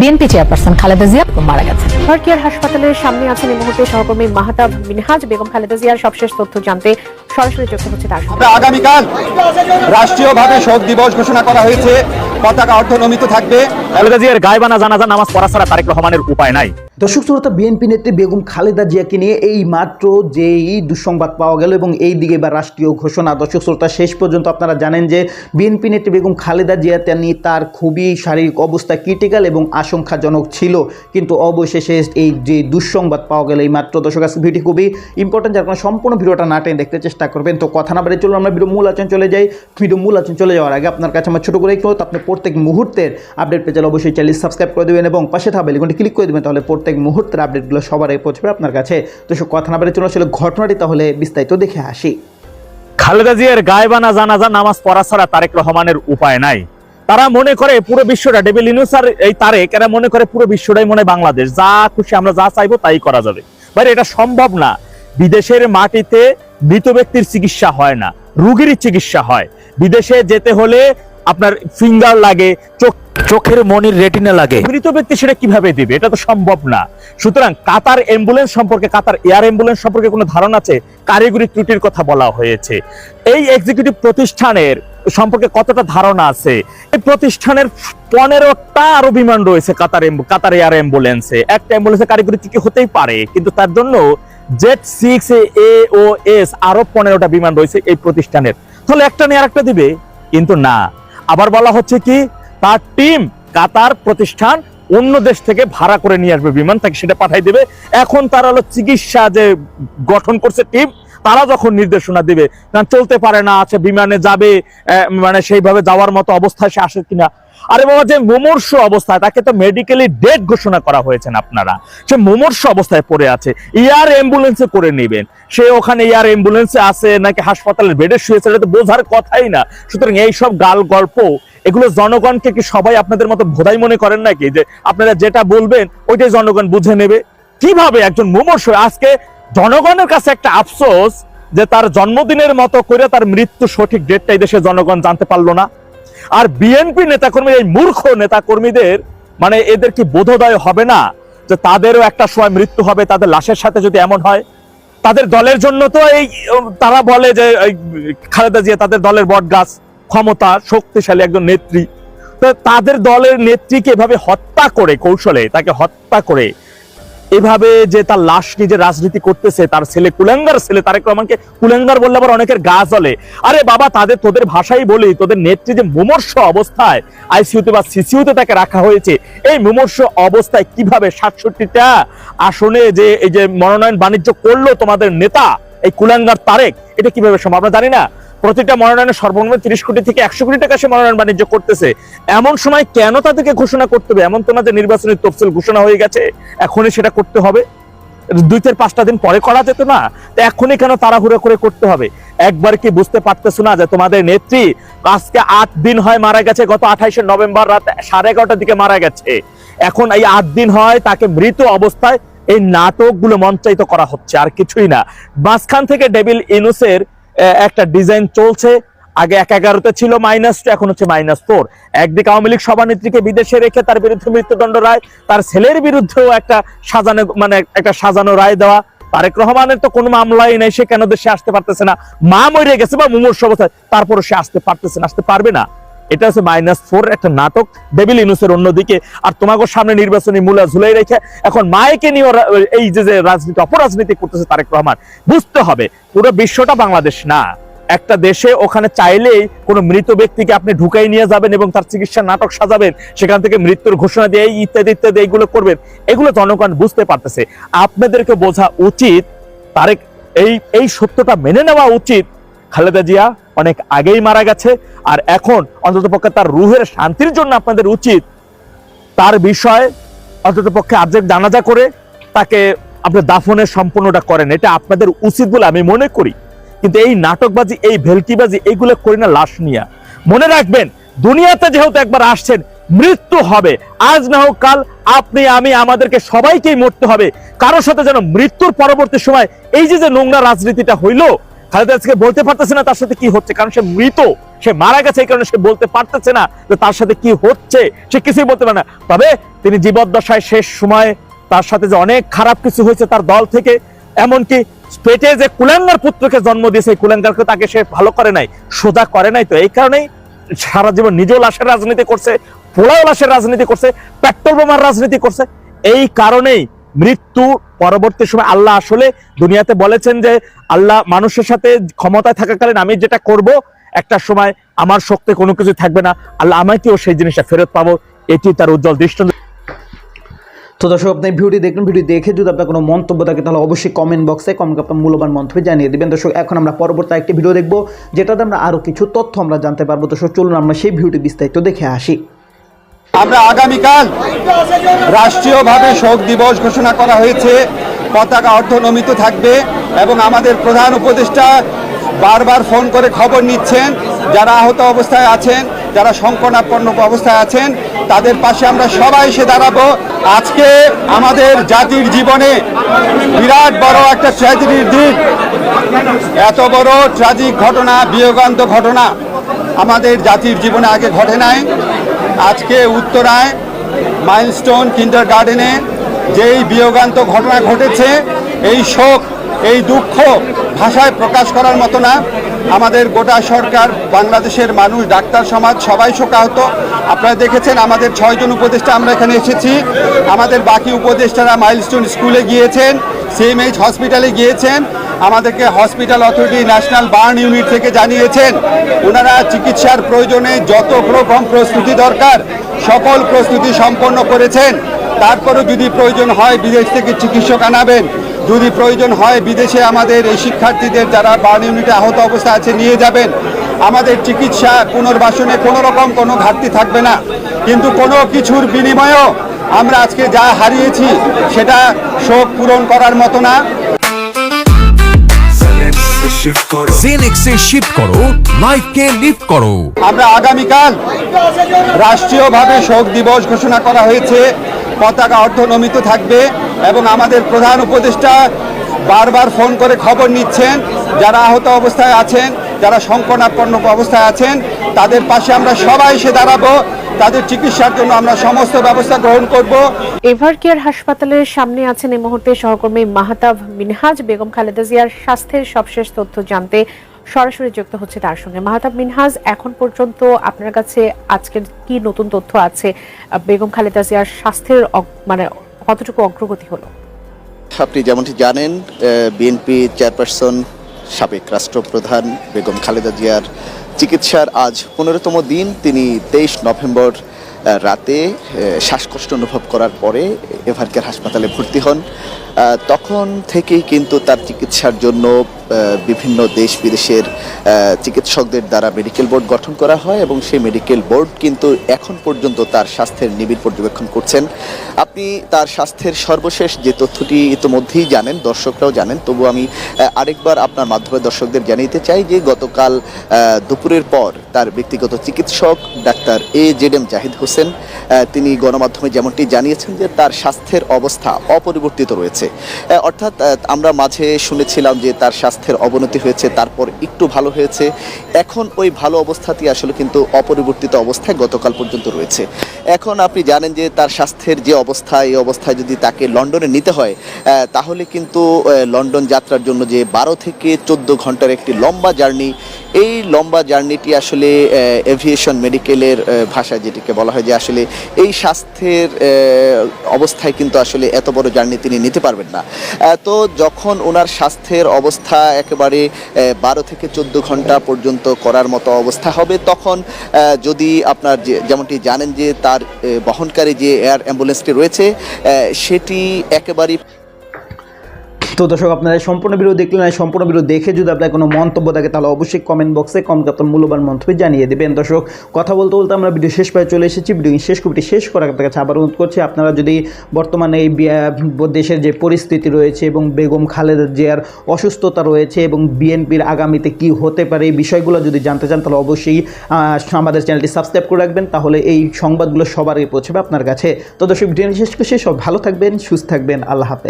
BNP chairperson Khaleda Zia মারা গেছেন heart হাসপাতালের সামনে আছেন এই মুহূর্তে সহকর্মী মাহতাব মিনহাজ বেগম খালেদা জিয়ার সবশেষ তথ্য জানতে সরাসরি যুক্ত হচ্ছে তার সঙ্গে। আমরা আগামীকাল রাষ্ট্রীয়ভাবে শোক দিবস ঘোষণা করা হয়েছে। পতাকা অর্ধনমিত থাকবে। খালেদা জিয়ার গায়বানা জানাজা নামাজ পড়া ছাড়া তারেক রহমানের উপায় নাই। দর্শক শ্রোতা, বিএনপি নেত্রী বেগম খালেদা জিয়াকে নিয়ে এই মাত্র যেই দুঃসংবাদ পাওয়া গেল এবং এই দিকে বা রাষ্ট্রীয় ঘোষণা। দর্শক শ্রোতা, শেষ পর্যন্ত আপনারা জানেন যে বিএনপি নেত্রী বেগম খালেদা জিয়া তিনি তার খুবই শারীরিক অবস্থা ক্রিটিক্যাল এবং আশঙ্কাজনক ছিল। কিন্তু অবশেষে এই যে দুঃসংবাদ পাওয়া গেল এই মাত্র। দর্শক, আজকে ভিডিও খুবই ইম্পর্টেন্ট যার কারণে সম্পূর্ণ ভিডিওটা না টেনে দেখতে চেষ্টা করবেন। তো কথা না বেড়ে চলুন, আমরা ভিডিও মূল আচরণ চলে যাই। ভিডিও মূল আচরণ চলে যাওয়ার আগে আপনার কাছে আমার ছোটো করে একটু আপনি প্রত্যেক মুহূর্তের আপডেট পেয়ে অবশ্যই চ্যানেল সাবস্ক্রাইব করে দেবেন এবং পাশে থাকা বেলিকনটি ক্লিক করে দেবেন, তাহলে প্রত্যেক মুহূর্তের আপডেটগুলো সবার আগে পৌঁছবে আপনার কাছে। তো সে কথা না বেড়ে চলুন আসলে ঘটনাটি, তাহলে বিস্তারিত দেখে আসি। খালেদা জিয়ার গায়বানা জানাজা, নামাজ পড়া ছাড়া তারেক রহমানের উপায় নাই। তারা মনে করে পুরো বিশ্বটা ডেভিল ইনুসার এই তারেক, এরা মনে করে পুরো বিশ্বটাই মনে বাংলাদেশ। যা খুশি আমরা যা চাইব তাই করা যাবে। বাইরে এটা সম্ভব না। বিদেশের মাটিতে মৃত ব্যক্তির চিকিৎসা হয় না রুগীর চিকিৎসা হয়। বিদেশে যেতে হলে আপনার ফিঙ্গার লাগে, চোখ, চোখের মনির রেটিনা লাগে। মৃত ব্যক্তি সেটা কীভাবে দিবে? এটা তো সম্ভব না। সুতরাং কাতার অ্যাম্বুলেন্স সম্পর্কে, কাতার এয়ার অ্যাম্বুলেন্স সম্পর্কে কোনো ধারণা আছে? কারিগরি ত্রুটির কথা বলা হয়েছে। এই এক্সিকিউটিভ প্রতিষ্ঠানের সম্পর্কে কতটা ধারণা আছে? এই প্রতিষ্ঠানের পনেরোটা আরও বিমান রয়েছে কাতার কাতার এয়ার অ্যাম্বুলেন্সে একটা অ্যাম্বুলেন্সে কারিগরি ত্রুটি হতেই পারে, কিন্তু তার জন্য জেট সিক্স এ ও এস আরও পনেরোটা বিমান রয়েছে এই প্রতিষ্ঠানের। তাহলে একটা নিয়ে আর একটা দিবে? কিন্তু না। আবার বলা হচ্ছে কি, তার টিম কাতার প্রতিষ্ঠান অন্য দেশ থেকে ভাড়া করে নিয়ে আসবে বিমান, তাকে সেটা পাঠাই দেবে। এখন তারা হলো চিকিৎসা যে গঠন করছে টিম, তারা যখন নির্দেশনা দেবে, কারণ চলতে পারে না আছে বিমানে যাবে মানে সেইভাবে যাওয়ার মতো অবস্থায় সে আসে কিনা। আরে বাবা, যে মুমূর্ষ অবস্থায়, তাকে তো মেডিকেলি ডেট ঘোষণা করা হয়েছেন আপনারা। সে মুমূর্ষ অবস্থায় পড়ে আছে। এয়ার অ্যাম্বুলেন্সে করে নেবেন। সে ওখানে এয়ার অ্যাম্বুলেন্সে আছে, নাকি হাসপাতালের বেডে শুয়েছে এটা তো বোঝার কথাই না। সুতরাং এই সব গাল গল্প, এগুলো জনগণকে কি সবাই আপনাদের মতো ভোদাই মনে করেন নাকি? যে আপনারা যেটা বলবেন, ওইটাই জনগণ বুঝে নেবে। কীভাবে একজন মুমূর্ষ, আজকে জনগণের কাছে একটা আফসোস যে তার জন্মদিনের মতো করে তার মৃত্যু সঠিক ডেটটাই দেশে জনগণ জানতে পারল না। আর বিএনপি নেতাকর্মী এই মূর্খ নেতাকর্মীদের মানে এদের কি বোধোদয় হবে না? যে তাদেরও একটা সময় মৃত্যু হবে, তাদের লাশের সাথে যদি এমন হয়? তাদের দলের জন্য তো এই তারা বলে যে খালেদা জিয়া তাদের দলের বট গাছ ক্ষমতা, শক্তিশালী একজন নেত্রী। তাদের দলের নেত্রীকে এভাবে হত্যা করে, কৌশলে তাকে হত্যা করে এভাবে যে তার লাশ নিয়ে যে রাজনীতি করতেছে, তার ছেলে কুলেঙ্গার ছেলে, তারেক রহমানকে কুলেঙ্গার বললে আবার অনেকের গা জ্বলে। আরে বাবা, তাদের, তোদের ভাষাই বলি, তোদের নেত্রী যে মুমর্ষ অবস্থায় আইসিউতে বা সিসিউতে তাকে রাখা হয়েছে, এই মুমর্ষ অবস্থায় কীভাবে সাতষট্টিটা আসনে যে, এই যে মনোনয়ন বাণিজ্য করল তোমাদের নেতা এই কুলাঙ্গার তারেক, এটা কীভাবে সম্ভব? আমরা জানি না। প্রতিটা মনোনয়নে সর্বনিম্ন তিরিশ কোটি থেকে একশো কোটি টাকা সে মনোনয়ন বাণিজ্য করতেছে। এমন সময় কেন তাদেরকে ঘোষণা করতে হবে? এমন তো না যে নির্বাচনী তফসিল ঘোষণা হয়ে গেছে, এখনই সেটা করতে হবে। দুই থেকে পাঁচটা দিন পরে করা যেত না এখনই কেন তাড়াহুড়ো করে করতে হবে? একবার কি বুঝতে পারতেছো না যে তোমাদের নেত্রী আজকে আট দিন হয় মারা গেছে, গত আঠাইশে নভেম্বর রাত সাড়ে এগারোটার দিকে মারা গেছে। এখন এই আট দিন হয় তাকে মৃত অবস্থায় এই নাটকগুলো মঞ্চায়িত করা হচ্ছে, আর কিছুই না। মাঝখান থেকে ডেভিল ইনুসের একটা ডিজাইন চলছে। আগে এক এগারোতে ছিল মাইনাস টু এখন হচ্ছে মাইনাস ফোর একদিকে আওয়ামী লীগ সভানেত্রীকে বিদেশে রেখে তার বিরুদ্ধে মৃত্যুদণ্ড রায়, তার ছেলের বিরুদ্ধেও একটা সাজানো মানে একটা সাজানো রায় দেওয়া। তারেক রহমানের তো কোনো মামলাই নেই, সে কেন দেশে আসতে পারতেছে না? মা মরে গেছে বা মুমূর্ষ অবস্থায় তারপরে সে আসতে পারতেছে না, আসতে পারবে না। এটা হচ্ছে মাইনাস ফোর একটা নাটক। ডেভিল ইনুসের অন্যদিকে। আর তোমাকে সামনে নির্বাচনী মূলা ঝুলাই রেখে এখন মায়েকে নিয়ে এই যে যে রাজনীতি অপরাজনীতি করতেছে তারেক রহমান, বুঝতে হবে পুরো বিশ্বটা বাংলাদেশ না। একটা দেশে ওখানে চাইলেই কোনো মৃত ব্যক্তিকে আপনি ঢুকাই নিয়ে যাবেন এবং তার চিকিৎসা নাটক সাজাবেন, সেখান থেকে মৃত্যুর ঘোষণা দিয়ে ইত্যাদি ইত্যাদি এইগুলো করবেন। এগুলো জনগণ বুঝতে পারতেছে। আপনাদেরকে বোঝা উচিত তারেক এই এই সত্যটা মেনে নেওয়া উচিত। খালেদা জিয়া অনেক আগেই মারা গেছে। আর এখন অন্তত পক্ষে তার রুহের শান্তির জন্য আপনাদের উচিত তার বিষয়ে অন্তত পক্ষে আর্জেক জানাজা করে তাকে আপনি দাফনের সম্পূর্ণটা করেন। এটা আপনাদের উচিত বলে আমি মনে করি। কিন্তু এই নাটকবাজি, এই ভেলকিবাজি এইগুলো করি না, লাশ নিয়া। মনে রাখবেন, দুনিয়াতে যেহেতু একবার আসছেন, মৃত্যু হবে। আজ না হোক কাল আপনি, আমি, আমাদেরকে সবাইকেই মরতে হবে। কারোর সাথে যেন মৃত্যুর পরবর্তী সময় এই যে যে নোংরা রাজনীতিটা হইল খালেদা জিয়াকে বলতে পারতেছে না তার সাথে কি হচ্ছে, কারণ সে মৃত, সে মারা গেছে এই কারণে সে বলতে পারতেছে না যে তার সাথে কি হচ্ছে, সে কিছুই বলতে পারে না। তবে তিনি জীবদ্দশায় শেষ সময় তার সাথে যে অনেক খারাপ কিছু হয়েছে তার দল থেকে, এমনকি পেটে যে কুলাঙ্গার পুত্রকে জন্ম দিয়েছে কুলাঙ্গারকে তাকে সে ভালো করে নাই, সোজা করে নাই তো, এই কারণেই সারা জীবন নিজেও লাশের রাজনীতি করছে, পোলাও লাশের রাজনীতি করছে, পেট্রোল বোমার রাজনীতি করছে, এই কারণেই মৃত্যু পরবর্তী সময় আল্লাহ আসলে দুনিয়াতে বলেছেন যে, আল্লাহ মানুষের সাথে ক্ষমতায় থাকাকালীন আমি যেটা করব, একটা সময় আমার শক্তি কোনো কিছু থাকবে না। আল্লাহ আমাকেও সেই জিনিসটা ফেরত পাবো। এটি তার উজ্জ্বল দৃষ্টান্ত। তো দর্শক, আপনি ভিডিওটি দেখলেন ভিডিও দেখে যদি আপনার কোনো মন্তব্য থাকে, তাহলে অবশ্যই কমেন্ট বক্সে কমেন্ট আপনার মূল্যবান মন্তব্য জানিয়ে দিবেন। দর্শক, এখন আমরা পরবর্তী একটি ভিডিও দেখব, যেটাতে আমরা আরও কিছু তথ্য আমরা জানতে পারব। দর্শক, চলুন আমরা সেই ভিডিওটি বিস্তারিত দেখে আসি। আমরা আগামীকাল রাষ্ট্রীয়ভাবে শোক দিবস ঘোষণা করা হয়েছে। পতাকা অর্ধনমিত থাকবে এবং আমাদের প্রধান উপদেষ্টা বারবার ফোন করে খবর নিচ্ছেন। যারা আহত অবস্থায় আছেন, যারা সংকটাপন্ন অবস্থায় আছেন, তাদের পাশে আমরা সবাই এসে দাঁড়াবো। আজকে আমাদের জাতির জীবনে বিরাট বড় একটা ট্র্যাজেডির দিন। এত বড় ট্রাজিক ঘটনা, বিয়োগান্ত ঘটনা আমাদের জাতির জীবনে আগে ঘটে নাই। আজকে উত্তরায় মাইলস্টোন কিন্ডার গার্ডেনে যেই বিয়োগান্ত ঘটনা ঘটেছে, এই শোক, এই দুঃখ ভাষায় প্রকাশ করার মতো না। আমাদের গোটা সরকার, বাংলাদেশের মানুষ, ডাক্তার সমাজ, সবাই শোকাহত। আপনারা দেখেছেন আমাদের ছয়জন উপদেষ্টা আমরা এখানে এসেছি। আমাদের বাকি উপদেষ্টারা মাইলস্টোন স্কুলে গিয়েছেন সিএমএইচ হসপিটালে গিয়েছেন। আমাদেরকে hospital authority national burn unit থেকে জানিয়েছেন ওনারা চিকিৎসার প্রয়োজনে যত রকম প্রস্তুতি দরকার, সকল প্রস্তুতি সম্পন্ন করেছেন। তারপরেও যদি প্রয়োজন হয় বিদেশ থেকে চিকিৎসক আনাবেন। যদি প্রয়োজন হয় বিদেশে আমাদের এই শিক্ষার্থীদের যারা বার্ন ইউনিটে আহত অবস্থা আছে নিয়ে যাবেন। আমাদের চিকিৎসা পুনর্বাসনে কোনো রকম কোনো ঘাটতি থাকবে না। কিন্তু কোনো কিছুর বিনিময়েও আমরা আজকে যা হারিয়েছি, সেটা শোক পূরণ করার মতো না। জেনেক্সে শিফট করো লাইফকে লিফট করো। আমরা আগামীকাল রাষ্ট্রীয়ভাবে শোক দিবস ঘোষণা করা হয়েছে। পতাকা অর্ধনমিত থাকবে এবং আমাদের প্রধান উপদেষ্টা বারবার ফোন করে খবর নিচ্ছেন। যারা আহত অবস্থায় আছেন যারা সংকটাপন্ন অবস্থায় আছেন তাদের পাশে আমরা সবাই এসে দাঁড়াবো। তাদের চিকিৎসার জন্য আমরা সমস্ত ব্যবস্থা গ্রহণ করব। এভার কেয়ার হাসপাতালের সামনে আছেন এই মুহূর্তে সহকর্মী মাহাতাব মিনহাজ বেগম খালেদা জিয়ার স্বাস্থ্যের সবশেষ তথ্য জানতে সরাসরি যুক্ত হচ্ছে তার সঙ্গে। মাহাতাব মিনহাজ এখন পর্যন্ত আপনার কাছে আজকের কি নতুন তথ্য আছে? বেগম খালেদা জিয়ার স্বাস্থ্যের মানে কতটুকু অগ্রগতি হলো? আপনি যেমনটি জানেন বিএনপি চেয়ারপারসন সাবেক রাষ্ট্রপ্রধান বেগম খালেদা জিয়ার চিকিৎসার আজ পনেরোতম দিন। তিনি তেইশ নভেম্বর রাতে শ্বাসকষ্ট অনুভব করার পরে এভারকেয়ার হাসপাতালে ভর্তি হন। তখন থেকেই কিন্তু তার চিকিৎসার জন্য বিভিন্ন দেশ বিদেশের চিকিৎসকদের দ্বারা মেডিকেল বোর্ড গঠন করা হয় এবং সেই মেডিকেল বোর্ড কিন্তু এখন পর্যন্ত তার স্বাস্থ্যের নিবিড় পর্যবেক্ষণ করছেন। আপনি তার স্বাস্থ্যের সর্বশেষ যে তথ্যটি ইতিমধ্যেই জানেন, দর্শকরাও জানেন, তবু আমি আরেকবার আপনার মাধ্যমে দর্শকদের জানিয়ে চাই যে গতকাল দুপুরের পর তার ব্যক্তিগত চিকিৎসক doctor A Z M Zahid Hossain তিনি গণমাধ্যমে যেমনটি জানিয়েছেন যে তার স্বাস্থ্যের অবস্থা অপরিবর্তিত রয়েছে। অর্থাৎ আমরা মাঝে শুনেছিলাম যে তার স্বাস্থ্যের অবনতি হয়েছে, তারপর একটু ভালো হয়েছে। এখন ওই ভালো অবস্থাটি আসলে কিন্তু অপরিবর্তিত অবস্থায় গতকাল পর্যন্ত রয়েছে। এখন আপনি জানেন যে তার স্বাস্থ্যের যে অবস্থা, এই অবস্থায় যদি তাকে লন্ডনে নিতে হয় তাহলে কিন্তু লন্ডন যাত্রার জন্য যে বারো থেকে চোদ্দ ঘণ্টার একটি লম্বা জার্নি, এই লম্বা জার্নিটি আসলে এভিয়েশন মেডিকেলের ভাষায় যেটিকে বলা হয় যে আসলে এই স্বাস্থ্যের অবস্থায় কিন্তু আসলে এত বড় জার্নি তিনি নিতে পারবেন না। তো যখন ওনার স্বাস্থ্যের অবস্থা একেবারে বারো থেকে চোদ্দ ঘণ্টা পর্যন্ত করার মতো অবস্থা হবে। তখন যদি আপনার যেমনটি জানেন যে তার বহনকারী যে এয়ার অ্যাম্বুলেন্সটি রয়েছে সেটি একেবারেই তো দর্শক, আপনারা সম্পূর্ণ ভিডিও দেখলেন এই সম্পূর্ণ ভিডিও দেখে যদি আপনার কোনো মন্তব্য থাকে, তাহলে অবশ্যই কমেন্ট বক্সে কমেন্ট আপনার মূল্যবান মন্তব্য জানিয়ে দেবেন। দর্শক, কথা বলতে বলতে আমরা ভিডিও শেষ পায়ে চলে এসেছি। ভিডিও শেষ কপিটি শেষ করার কাছে আবার অনুরোধ করছি, আপনারা যদি বর্তমানে এই দেশের যে পরিস্থিতি রয়েছে এবং বেগম খালেদা জিয়ার অসুস্থতা রয়েছে এবং বিএনপির আগামীতে কি হতে পারে, এই বিষয়গুলো যদি জানতে চান, তাহলে অবশ্যই আমাদের চ্যানেলটি সাবস্ক্রাইব করে রাখবেন। তাহলে এই সংবাদগুলো সবারই পৌঁছবে আপনার কাছে। তো দর্শক ভিডিও শেষ করছি সব ভালো থাকবেন, সুস্থ থাকবেন। আল্লাহ হাফেজ।